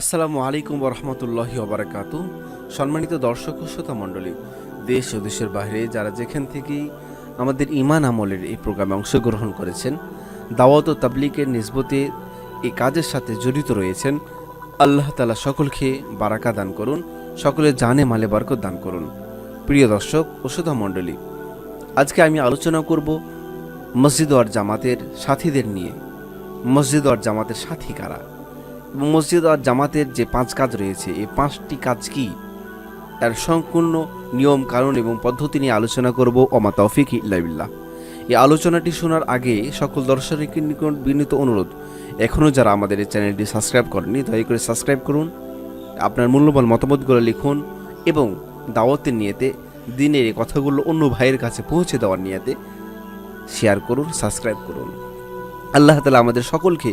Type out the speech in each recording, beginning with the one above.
আসসালামু আলাইকুম রহমতুল্লাহি ওবরাকাত। সম্মানিত দর্শক ও শ্রোতা মণ্ডলী, দেশ ও দেশের বাইরে যারা যেখান থেকেই আমাদের ইমান আমলের এই প্রোগ্রামে অংশগ্রহণ করেছেন, দাওয়াত ও তাবলিকের নিসবতে এই কাজের সাথে জড়িত রয়েছেন, আল্লাহ তালা সকলকে বারাকা দান করুন সকলে জানে মালে বরকত দান করুন। প্রিয় দর্শক ও শ্রোতা মণ্ডলী, আজকে আমি আলোচনা করব মসজিদ আর জামাতের সাথীদের নিয়ে। মসজিদ আর জামাতের সাথী কারা? মসজিদ আর জামাতের যে পাঁচ কাজ রয়েছে, এই পাঁচটি কাজ কি? তার সম্পূর্ণ নিয়ম, কারণ এবং পদ্ধতি নিয়ে আলোচনা করব। অমা তৌফিক ইল্লাবিল্লাহ এই আলোচনাটি শোনার আগে সকল দর্শকের নিকট বিনীত অনুরোধ। এখনও যারা আমাদের এই চ্যানেলটি সাবস্ক্রাইব করেনি দয়া করে সাবস্ক্রাইব করুন, আপনার মূল্যবান মতামতগুলো লিখুন এবং দাওয়াতের নিয়েতে, দিনের এই কথাগুলো অন্য ভাইয়ের কাছে পৌঁছে দেওয়ার নিয়েতে শেয়ার করুন সাবস্ক্রাইব করুন। আল্লাহ তালা আমাদের সকলকে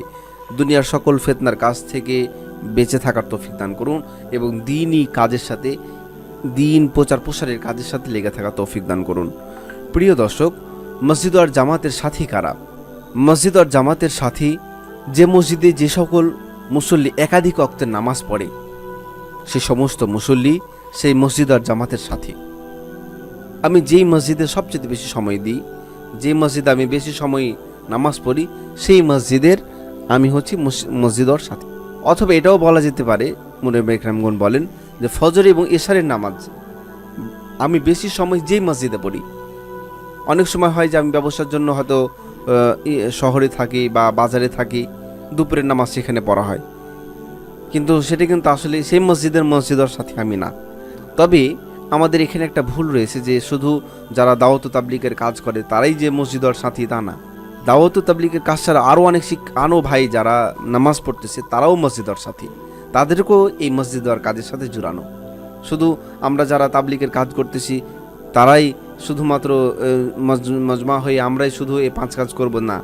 দুনিয়ার সকল ফেতনার কাছ থেকে বেঁচে থাকার তৌফিক দান করুন এবং দিনই কাজের সাথে, দিন প্রচার প্রসারের কাজের সাথে লেগে থাকা তৌফিক দান করুন। প্রিয় দর্শক, মসজিদ আর জামাতের সাথী কারা? মসজিদ আর জামাতের সাথী, যে মসজিদে যে সকল মুসল্লি একাধিক অক্তের নামাজ পড়ে, সে সমস্ত মুসল্লি সেই মসজিদ আর জামাতের সাথী। আমি যেই মসজিদে সবচেয়ে বেশি সময় দিই যে মসজিদে আমি বেশি সময় নামাজ পড়ি, সেই মসজিদের আমি হচ্ছি মস- মসজিদর সাথে। অথবা এটাও বলা যেতে পারে মনে বেকরামগণ বলেন যে ফজর এবং এশারের নামাজ, আমি বেশি সময় যেই মসজিদে পড়ি। অনেক সময় হয় যে আমি ব্যবসার জন্য হয়তো শহরে থাকি বা বাজারে থাকি, দুপুরের নামাজ সেখানে পড়া হয়। কিন্তু সেটা কিন্তু আসলে সেই মসজিদের মসজিদর সাথে আমি না। তবে আমাদের এখানে একটা ভুল রয়েছে যে শুধু যারা দাওয়াত ও তাবলিকের কাজ করে, তারাই যে মসজিদর সাথী তা না। দাওয়াত ও তাবলিকের কাজ ছাড়া আরও অনেক শিখ আনো ভাই যারা নামাজ পড়তেছে, তারাও মসজিদর সাথী। তাদেরকেও এই মসজিদ মসজিদর কাজের সাথে জুড়ানো। শুধু আমরা যারা তাবলিকের কাজ করতেছি, তারাই শুধুমাত্র মজমা হয়ে আমরাই শুধু এই পাঁচ কাজ করব না।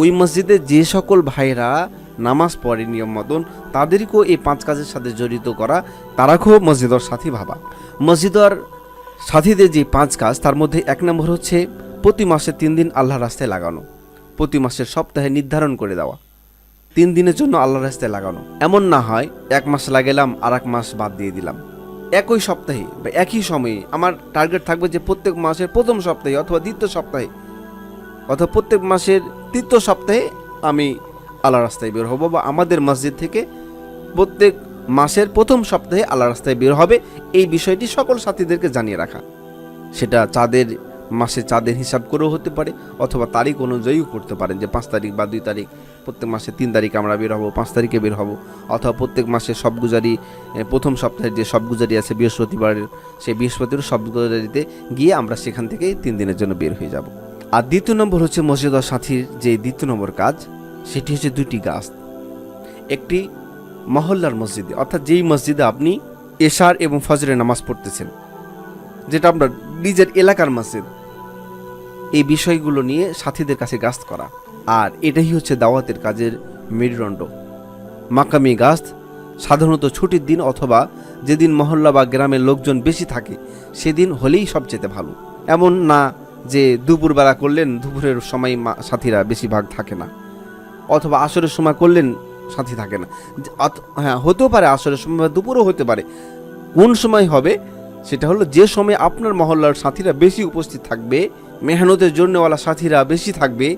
ওই মসজিদে যে সকল ভাইরা নামাজ পড়ে নিয়ম মতন, তাদেরকেও এই পাঁচ কাজের সাথে জড়িত করা, তারাকেও মসজিদর সাথী ভাবা। মসজিদর সাথীদের যে পাঁচ কাজ, তার মধ্যে এক নম্বর হচ্ছে প্রতি মাসে তিন দিন আল্লাহ রাস্তায় লাগানো। প্রতি মাসের সপ্তাহে নির্ধারণ করে দেওয়া। তিন দিনের জন্য আল্লাহ রাস্তায় লাগানো। এমন না হয় এক মাস লাগালাম আর এক মাস বাদ দিয়ে দিলাম। একই সপ্তাহে বা একই সময়ে আমার টার্গেট থাকবে যে প্রত্যেক মাসের প্রথম সপ্তাহে অথবা দ্বিতীয় সপ্তাহে অথবা প্রত্যেক মাসের তৃতীয় সপ্তাহে আমি আল্লাহ রাস্তায় বের হব বা আমাদের মসজিদ থেকে প্রত্যেক মাসের প্রথম সপ্তাহে আল্লাহ রাস্তায় বের হবে। এই বিষয়টি সকল সাথীদেরকে জানিয়ে রাখা। সেটা চাঁদের মাসে চাঁদের হিসাব করেও হতে পারে, অথবা তারিখ অনুযায়ীও করতে পারেন যে পাঁচ তারিখ বা দুই তারিখ। প্রত্যেক মাসে তিন তারিখ আমরা বের হব, পাঁচ তারিখে বের হব। অথবা প্রত্যেক মাসে সবগুজারি প্রথম সপ্তাহের যে সব গুজারি আছে বৃহস্পতিবারের, সেই বৃহস্পতির সব গুজারিতে গিয়ে আমরা সেখান থেকে তিন দিনের জন্য বের হয়ে যাব। আর দ্বিতীয় নম্বর হচ্ছে মসজিদ সাথীর যে দ্বিতীয় নম্বর কাজ, সেটি হচ্ছে দুটি গাছ একটি মহল্লার মসজিদে, অর্থাৎ যেই মসজিদে আপনি এশার এবং ফজরের নামাজ পড়তেছেন, যেটা আপনার নিজের এলাকার মসজিদ এই বিষয়গুলো নিয়ে সাথীদের কাছে গাছ করা। আর এটাই হচ্ছে দাওয়াতের কাজের মেরুদণ্ড। মাকামি গাছ সাধারণত ছুটির দিন অথবা যেদিন মহল্লা বা গ্রামের লোকজন বেশি থাকে, সেদিন হলেই সবচেয়ে ভালো। এমন না যে দুপুরবেলা করলেন, দুপুরের সময় সাথীরা বেশিরভাগ থাকে না। অথবা আসরের সময় করলেন, সাথী থাকে না। হ্যাঁ হতেও পারে আসরের সময় বা দুপুরও হতে পারে। কোন সময় হবে, সেটা হলো যে সময় আপনার মহল্লার সাথীরা বেশি উপস্থিত থাকবে মেহনতের জন্যওয়ালা সাথীরা বেশি থাকবে,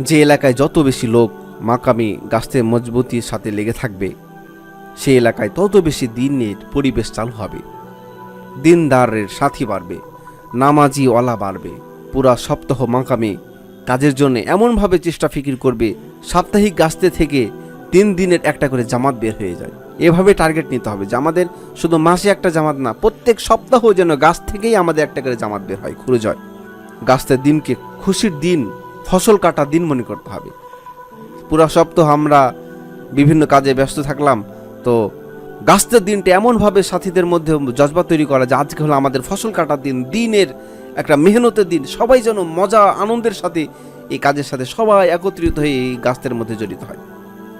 যে এলাকায় যত বেশি লোক মাকামি গাছতে মজবুতির সাথে লেগে থাকবে সেই এলাকায় তত বেশি দিনের পরিবেশ চালু হবে। দিনদারের সাথী বাড়বে নামাজি ওয়ালা বাড়বে, পুরা সপ্তাহ মাকামে কাজের জন্য এমনভাবে চেষ্টা ফিকির করবে, সাপ্তাহিক গাছতে থেকে তিন দিনের একটা করে জামাত বের হয়ে যায়। এভাবে টার্গেট নিতে হবে। যে আমাদের শুধু মাসে একটা জামাত না, প্রত্যেক সপ্তাহ যেন গাছ থেকেই আমাদের একটা করে জামাত বের হয় খুঁড়ে যায়। গাছের দিনকে খুশির দিন, ফসল কাটার দিন মনে করতে হবে। পুরা সপ্তাহ আমরা বিভিন্ন কাজে ব্যস্ত থাকলাম, তো গাছের দিনটা এমনভাবে সাথীদের মধ্যে জজবা তৈরি করা যে আজকে হলো আমাদের ফসল কাটার দিন, দিনের একটা মেহনতের দিন, সবাই যেন মজা, আনন্দের সাথে এই কাজের সাথে সবাই একত্রিত হয়ে এই গাছের মধ্যে জড়িত হয়।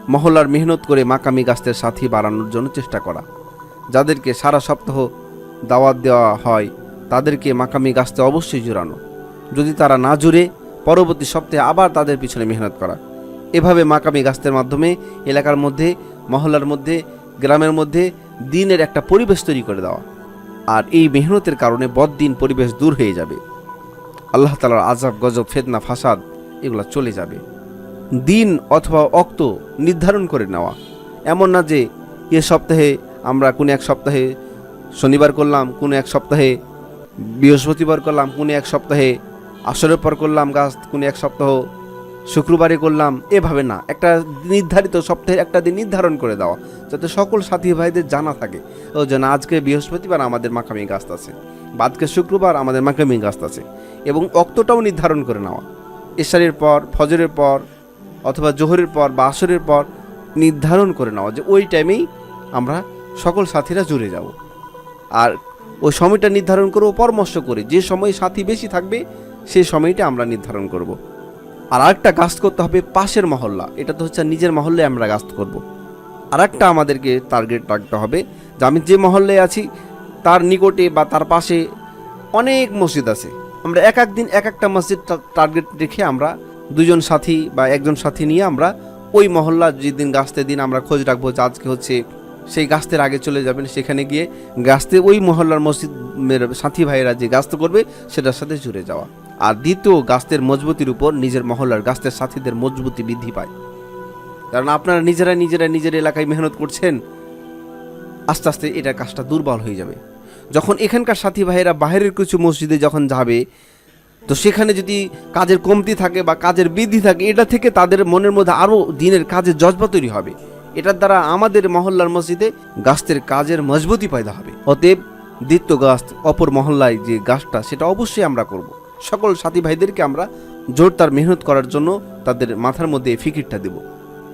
মহল্লার মেহনত করে মাকামি গাছের সাথী বাড়ানোর জন্য চেষ্টা করা। যাদেরকে সারা সপ্তাহ দাওয়াত দেওয়া হয়, তাদেরকে মাকামি গাছতে অবশ্যই জোরানো। যদি তারা না জুড়ে, পরবর্তী সপ্তাহে আবার তাদের পিছনে মেহনত করা। এভাবে মাকামি গাছের মাধ্যমে, এলাকার মধ্যে, মহল্লার মধ্যে, গ্রামের মধ্যে দিনের একটা পরিবেশ তৈরি করে দেওয়া। আর এই মেহনতের কারণে বদদিন পরিবেশ দূর হয়ে যাবে। আল্লাহ তালার আজাব গজব ফেদনা ফাসাদ এগুলো চলে যাবে। দিন অথবা অক্ত নির্ধারণ করে নেওয়া। এমন না যে এ সপ্তাহে আমরা কোনো এক সপ্তাহে শনিবার করলাম, কোনো এক সপ্তাহে বৃহস্পতিবার করলাম, কোনো এক সপ্তাহে আসরের পর করলাম গাছ, কোনো এক সপ্তাহ। শুক্রবারে করলাম, এভাবে না। একটা নির্ধারিত সপ্তাহে একটা দিন নির্ধারণ করে দেওয়া, যাতে সকল সাথী ভাইদের জানা থাকে। ও যেন আজকে বৃহস্পতিবার আমাদের মাখামি গাছ আছে, বাদকে শুক্রবার আমাদের মাকামি গাছ আছে, এবং অক্তটাও নির্ধারণ করে নেওয়া। এশারের পর, ফজরের পর, অথবা জোহরের পর বা আসরের পর নির্ধারণ করে নেওয়া, যে ওই টাইমেই আমরা সকল সাথীরা জুড়ে যাব। আর ওই সময়টা নির্ধারণ করব পরামর্শ করে, যে সময় সাথী বেশি থাকবে সেই সময়টা আমরা নির্ধারণ করব। আর আরেকটা গাছ করতে হবে পাশের মহল্লা এটা তো হচ্ছে নিজের মহল্লে আমরা গাছ করব। আর একটা আমাদেরকে টার্গেট রাখতে হবে যে আমি যে মহল্লে আছি, তার নিকটে বা তার পাশে অনেক মসজিদ আছে আমরা এক এক দিন এক একটা মসজিদ টার্গেট রেখে আমরা দুজন সাথী বা একজন সাথী নিয়ে আমরা ওই মহল্লা যেদিন গাছতে দিন আমরা খোঁজ রাখব যে আজকে হচ্ছে সেই গাছতের আগে চলে যাবেন সেখানে গিয়ে গাছতে ওই মহল্লার মসজিদ সাথী ভাইয়েরা যে গাছতে করবে, সেটার সাথে জুড়ে যাওয়া আর দ্বিতীয় গাছতের মজবুতির উপর নিজের মহল্লার গাছতের সাথীদের মজবুতি বৃদ্ধি পায়। কারণ আপনারা নিজেরা নিজেরা নিজের এলাকায় মেহনত করছেন, আস্তে আস্তে এটা কাজটা দুর্বল হয়ে যাবে। যখন এখানকার সাথী ভাইয়েরা বাইরের কিছু মসজিদে যখন যাবে, তো সেখানে যদি কাজের কমতি থাকে বা কাজের বৃদ্ধি থাকে, এটা থেকে তাদের মনের মধ্যে আরও দিনের কাজের জজবা তৈরি হবে। এটার দ্বারা আমাদের মহল্লার মসজিদে গাছতের কাজের মজবুতি পয়দা হবে। অতএব দ্বিতীয় গাছ অপর মহল্লায় যে গাছটা, সেটা অবশ্যই আমরা করব। সকল সাথী ভাইদেরকে আমরা জোরদার মেহনত করার জন্য তাদের মাথার মধ্যে ফিকিরটা দেব।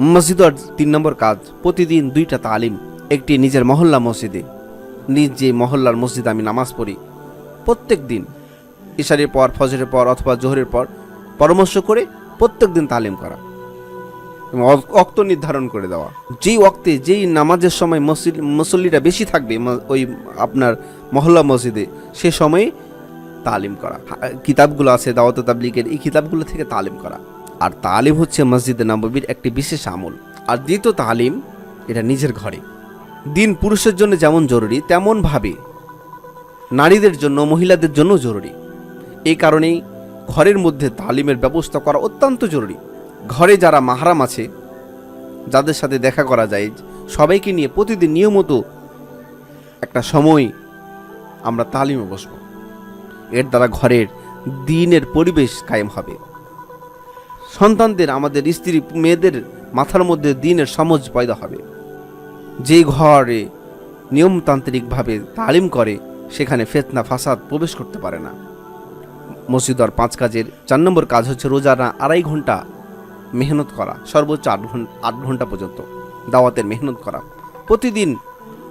মসজিদ আর তিন নম্বর কাজ, প্রতিদিন দুইটা তালিম, একটি নিজের মহল্লা মসজিদে। নিজ যে মহল্লার মসজিদে আমি নামাজ পড়ি, প্রত্যেক দিন ইশারের পর, ফজরের পর অথবা জোহরের পর পরামর্শ করে প্রত্যেক দিন তালিম করা এবং অক- অক্ত নির্ধারণ করে দেওয়া। যেই অক্তে যেই নামাজের সময় মসজিদ মুসল্লিরা বেশি থাকবে ওই আপনার মহল্লা মসজিদে, সে সময়ে তালিম করা। কিতাবগুলো আছে দাওয়াত তাবলিগের, এই কিতাবগুলো থেকে তালিম করা। আর তালিম হচ্ছে মসজিদে নববীর একটি বিশেষ আমল। আর দ্বিতীয় তালিম, এটা নিজের ঘরে। দিন পুরুষের জন্য যেমন জরুরি, তেমনভাবে নারীদের জন্য, মহিলাদের জন্য জরুরি। এই কারণেই ঘরের মধ্যে তালিমের ব্যবস্থা করা অত্যন্ত জরুরি। ঘরে যারা মাহারাম আছে, যাদের সাথে দেখা করা যায়, সবাইকে নিয়ে প্রতিদিন নিয়মিত একটা সময় আমরা তালিমে বসবো। এর দ্বারা ঘরের দিনের পরিবেশ কায়েম হবে। সন্তানদের, আমাদের স্ত্রী মেয়েদের মাথার মধ্যে দিনের সমজ পয়দা হবে। যে ঘরে নিয়মতান্ত্রিকভাবে তালিম করে, সেখানে ফেতনা, ফাসাদ প্রবেশ করতে পারে না। মসজিদ আর পাঁচ কাজের চার নম্বর কাজ হচ্ছে রোজানা আড়াই ঘণ্টা মেহনত করা, সর্বোচ্চ আট ঘণ্টা আট ঘণ্টা পর্যন্ত দাওয়াতের মেহনত করা। প্রতিদিন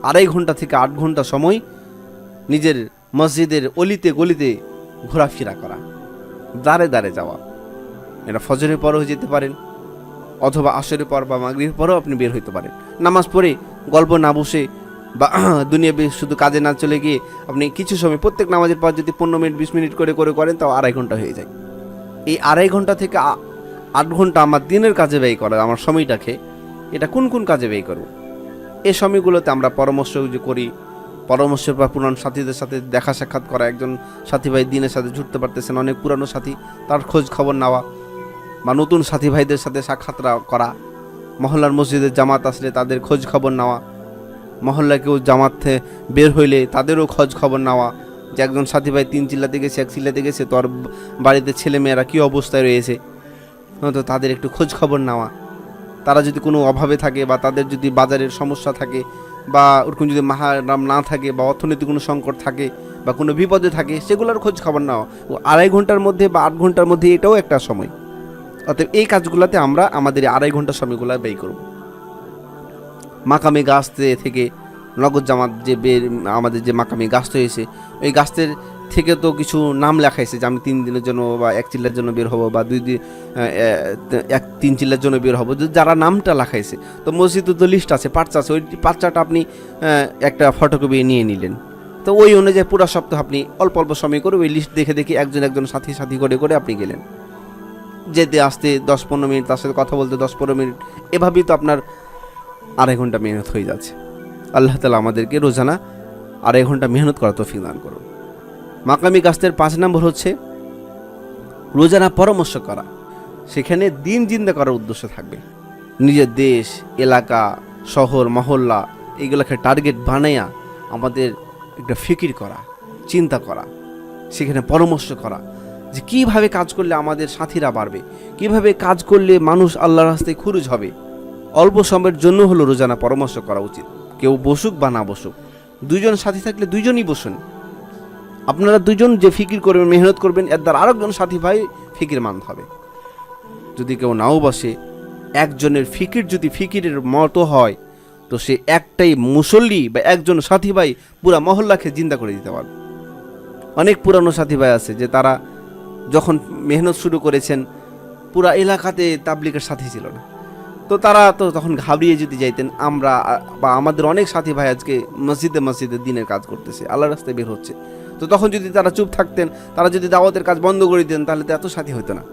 আড়াই ঘণ্টা থেকে আট ঘণ্টা সময় নিজের মসজিদের অলিতে গলিতে ঘোরাফেরা করা দাঁড়ে দাঁড়ে যাওয়া। এটা ফজরের পরও যেতে পারেন, অথবা আসরের পর বা মাগরিবের পরেও আপনি বের হইতে পারেন। নামাজ পড়ে গল্প না বসে বা দুনিয়া শুধু কাজে না চলে গিয়ে আপনি কিছু সময় প্রত্যেক নামাজের পর যদি পনেরো মিনিট, বিশ মিনিট করে করে করেন, তাও আড়াই ঘণ্টা হয়ে যায়। এই আড়াই ঘণ্টা থেকে আট ঘণ্টা আমার দিনের কাজে ব্যয় করা, আমার সময়টাকে, এটা কোন কোন কাজে ব্যয় করব? এই সময়গুলোতে আমরা পরামর্শ করি পরামর্শের বা পুরানো সাথীদের সাথে দেখা সাক্ষাৎ করা, একজন সাথী ভাই দিনের সাথে জুটতে পারতেছেন অনেক পুরানো সাথী, তার খোঁজ খবর নেওয়া বা নতুন সাথী ভাইদের সাথে সাক্ষাৎ করা। মহল্লার মসজিদের জামাত আসলে তাদের খোঁজ খবর নেওয়া। মহল্লায় কেউ জামাত বের হইলে তাদেরও খোঁজ খবর নেওয়া। যে একজন সাথী ভাই তিন চিল্লাতে গেছে, এক চিল্লাতে গেছে তোর বাড়িতে ছেলে মেয়েরা কী অবস্থায় রয়েছে? তো তাদের একটু খোঁজ খবর নেওয়া। তারা যদি কোনো অভাবে থাকে বা তাদের যদি বাজারের সমস্যা থাকে বা ওরকম যদি মাহারাম না থাকে বা অর্থনৈতিক কোনো সংকট থাকে বা কোনো বিপদে থাকে, সেগুলোর খোঁজ খবর নেওয়া ও আড়াই ঘণ্টার মধ্যে বা আট ঘণ্টার মধ্যে এটাও একটা সময়। অতএব এই কাজগুলোতে আমরা আমাদের আড়াই ঘণ্টা সময়গুলো ব্যয় করব। মাকামি গাছতে থেকে নগদ জামাত যে বের, আমাদের যে মাকামি গাছতে হয়েছে ওই গাছের থেকে তো কিছু নাম লেখাইছে যে আমি তিন দিনের জন্য বা এক চিল্লার জন্য বের হব বা দুই দিন এক তিন চিল্লার জন্য বের হব। যারা নামটা লেখাইছে, তো মসজিদে তো লিস্ট আছে, পার্চা আছে, ওই পার্চাটা আপনি একটা ফটোকপি নিয়ে নিলেন। তো ওই অনুযায়ী পুরো সপ্তাহ আপনি অল্প অল্প সময় করে ওই লিস্ট দেখে দেখে একজন একজন সাথী সাথী করে করে আপনি গেলেন। যেতে আসতে দশ পনেরো মিনিট, তার সাথে কথা বলতে দশ পনেরো মিনিট, এভাবেই তো আপনার আড়াই ঘণ্টা মেহনত হয়ে যাচ্ছে। আল্লাহ তালা আমাদেরকে রোজানা আড়াই ঘণ্টা মেহনত করা তৌফিক দান করুন। মাকামি গাছের পাঁচ নম্বর হচ্ছে রোজানা পরামর্শ করা। সেখানে দিন জিন্দা করার উদ্দেশ্য থাকবে। নিজের দেশ, এলাকা, শহর, মহল্লা, এগুলোকে টার্গেট বানাইয়া আমাদের একটা ফিকির করা, চিন্তা করা, সেখানে পরামর্শ করা। যে কীভাবে কাজ করলে আমাদের সাথীরা বাড়বে, কীভাবে কাজ করলে মানুষ আল্লাহর রাস্তায় খুরুজ হবে। অল্প সময়ের জন্য হলো রোজানা পরামর্শ করা উচিত। কেউ বসুক বা না বসুক। দুজন সাথী থাকলে দুইজনই বসুন। আপনারা দুজন যে ফিকির করবেন, মেহনত করবেন, এর দ্বারা আরেকজন সাথী ভাই ফিকির মান হবে। যদি কেউ নাও বসে, একজনের ফিকির যদি ফিকিরের মতো হয়, তো সে একটাই মুসল্লি বা একজন সাথী ভাই পুরা মহল্লাকে জিন্দা করে দিতে পারবে। অনেক পুরানো সাথী ভাই আছে যে তারা যখন মেহনত শুরু করেছেন, পুরা এলাকাতে তাবলিকের সাথী ছিল না। তো তারা তো তখন ঘাবড়িয়ে যদি যাইতেন, আমরা বা আমাদের অনেক সাথী ভাই আজকে মসজিদে মসজিদে দিনের কাজ করতেছে আল্লাহ রাস্তায় বের হচ্ছে। তো তখন যদি তারা চুপ থাকতেন, তারা যদি দাওয়াতের কাজ বন্ধ করে দিতেন, তাহলে তো এত সাথী হতো না।